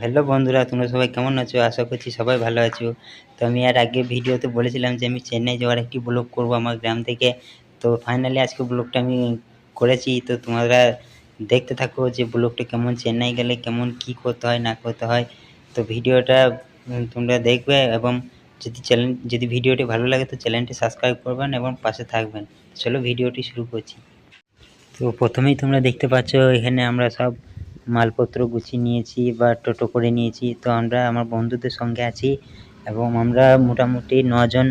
Hello বন্ধুরা, তোমরা সবাই কেমন আছো? আশা করছি সবাই ভালো আছো। তো আমি আর আগে ভিডিওতে বলেছিলাম যে আমি চেন্নাই যাওয়ার একটি ব্লগ করব আমার গ্রাম থেকে। তো ফাইনালি আজকে ব্লগটা আমি করেছি। তো তোমরা দেখতে থাকো যে ব্লগটা কেমন চেন্নাই গেলে, কেমন কি করতে হয়, না করতে হয়। তো ভিডিওটা তোমরা দেখবে এবং যদি চ্যানেল যদি ভিডিওটি ভালো লাগে তো চ্যানেলটি সাবস্ক্রাইব করবেন এবং পাশে থাকবেন। চলো ভিডিওটি শুরু করছি। তো প্রথমেই তোমরা দেখতে পাচ্ছ, এখানে আমরা সব মালপত্র গুছিয়ে নিয়েছি বা টোটো করে নিয়েছি। তো আমরা আমার বন্ধুদের সঙ্গে আছি এবং আমরা মোটামুটি নজন,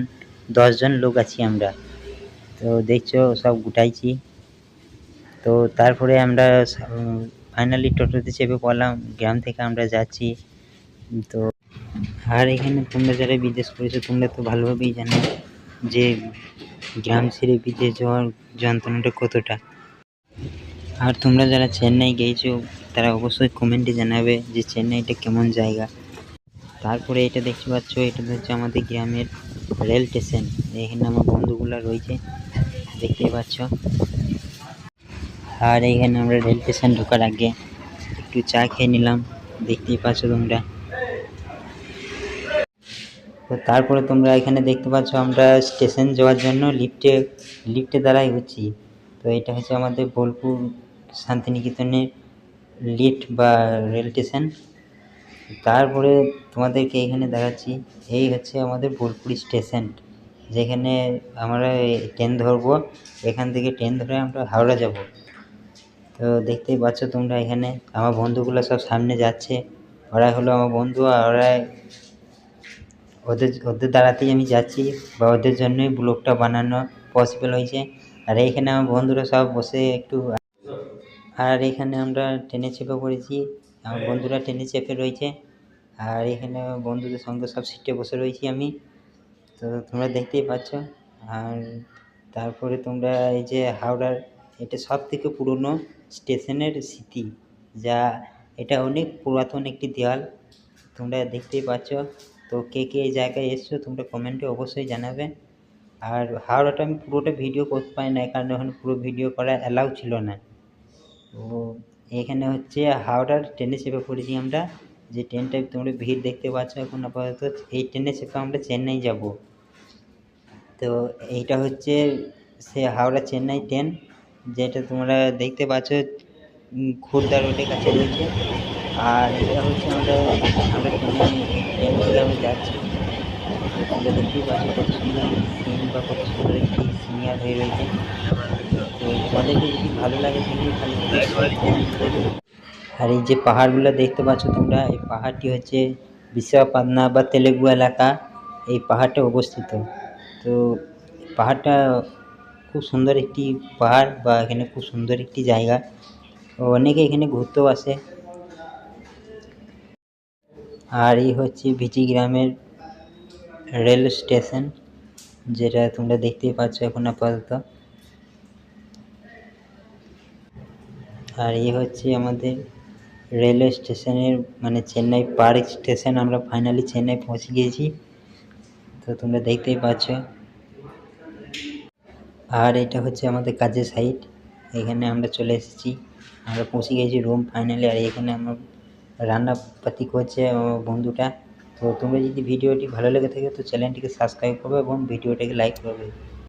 দশজন লোক আছি আমরা। তো দেখছ, সব গুটাইছি। তো তারপরে আমরা ফাইনালি টোটোতে চেপে পড়লাম, গ্রাম থেকে আমরা যাচ্ছি। তো আর এখানে তোমরা যারা বিদেশ করেছ, তোমরা তো ভালোভাবেই জানো যে গ্রাম ছেড়ে বিদেশ যাওয়ার যন্ত্রণাটা কতটা। আর তোমরা যারা চেন্নাই গিয়েছো তারা অবশ্যই কমেন্টে জানাবে যে চেন্নাইটা কেমন জায়গা। তারপরে এটা দেখতে পাচ্ছ, এটা হচ্ছে আমাদের গ্রামের রেল স্টেশন এখানে আমার বন্ধুগুলো রয়েছে দেখতেই পাচ্ছ। আর এখানে আমরা রেল স্টেশন ঢোকার আগে একটু চা খেয়ে নিলাম, দেখতেই পাচ্ছ তোমরা। তো তারপরে তোমরা এখানে দেখতে পাচ্ছ আমরা স্টেশন যাওয়ার জন্য লিফটে লিফটে দ্বারাই হচ্ছি। তো এটা হচ্ছে আমাদের বোলপুর শান্তিনিকেতনের লিফট বা রেল স্টেশন। তারপরে তোমাদেরকে এখানে দেখাচ্ছি, এই হচ্ছে আমাদের বোলপুর স্টেশন, যেখানে আমরা ট্রেন ধরবো। এখান থেকে ট্রেন ধরে আমরা হাওড়া যাব। তো দেখতেই পাচ্ছ তোমরা এখানে, আমার বন্ধুগুলো সব সামনে যাচ্ছে। ওরা হলো আমার বন্ধু, আর ওরা ওদের ওদের দ্বারাতেই আমি যাচ্ছি, বা ওদের জন্যই ব্লগটা বানানো পসিবল হয়েছে। আর এইখানে আমার বন্ধুরা সব বসে একটু আর এখানে আমরা ট্রেনে চেপে পড়েছি। আমার বন্ধুরা ট্রেনে চেপে রয়েছে। আর এখানে বন্ধুদের সঙ্গে সব সিটে বসে রয়েছি আমি। তো তোমরা দেখতেই পাচ্ছ। আর তারপরে তোমরা এই যে হাওড়ার এটা সব থেকে পুরনো স্টেশনের স্মৃতি যা এটা অনেক পুরাতন একটি দেওয়াল তোমরা দেখতেই পাচ্ছ। তো কে কে এই জায়গায় এসছো তোমরা কমেন্টে অবশ্যই জানাবে। আর হাওড়াটা আমি পুরোটা ভিডিও করতে পারি না কারণ ওখানে পুরো ভিডিও করা অ্যালাউ ছিল না। তো এখানে হচ্ছে হাওড়ার ট্রেনে চেপে পড়েছি আমরা। যে ট্রেনটায় তোমরা ভিড় দেখতে পাচ্ছ এখন আপাতত, এই ট্রেনে চেপে আমরা চেন্নাই যাব। তো এইটা হচ্ছে সে হাওড়া চেন্নাই ট্রেন, যেটা তোমরা দেখতে পাচ্ছ খুর্দা রোডের কাছে রয়েছে। আর এটা হচ্ছে আমরা আমরা ট্রেনে, ট্রেন থেকে আমরা যাচ্ছি। তোমরা দেখতেই পাচ্ছ কত সুন্দর, সিন বা কত সুন্দর একটি সিনিয়র হয়ে রয়েছে। তোমাদেরকে যদি ভালো লাগে তাহলে ভালো আর এই যে পাহাড়গুলো দেখতে পাচ্ছ তোমরা, এই পাহাড়টি হচ্ছে বিশাখাপাটনা বা তেলেগু এলাকা, এই পাহাড়টা অবস্থিত। তো পাহাড়টা খুব সুন্দর একটি পাহাড় বা এখানে খুব সুন্দর একটি জায়গা। অনেকে এখানে ঘুরতেও আসে। আর এই হচ্ছে ভিচি গ্রামের রেল স্টেশন, যেটা তোমরা দেখতেই পাচ্ছ এখন আপাতত। আর এই হচ্ছে আমাদের রেলওয়ে স্টেশনের মানে চেন্নাই পার্ক স্টেশন আমরা ফাইনালি চেন্নাই পৌঁছে গিয়েছি। তো তোমরা দেখতেই পাচ্ছ। আর এটা হচ্ছে আমাদের কাজের সাইট এখানে আমরা চলে এসেছি। আমরা পৌঁছে গেছি রুম ফাইনালি আর এখানে আমার রান্নাপাতি করছে আমার বন্ধুটা। তো তোমরা যদি ভিডিওটি ভালো লেগে থাকে, তো চ্যানেলটিকে সাবস্ক্রাইব করবে এবং ভিডিওটাকে লাইক করবে।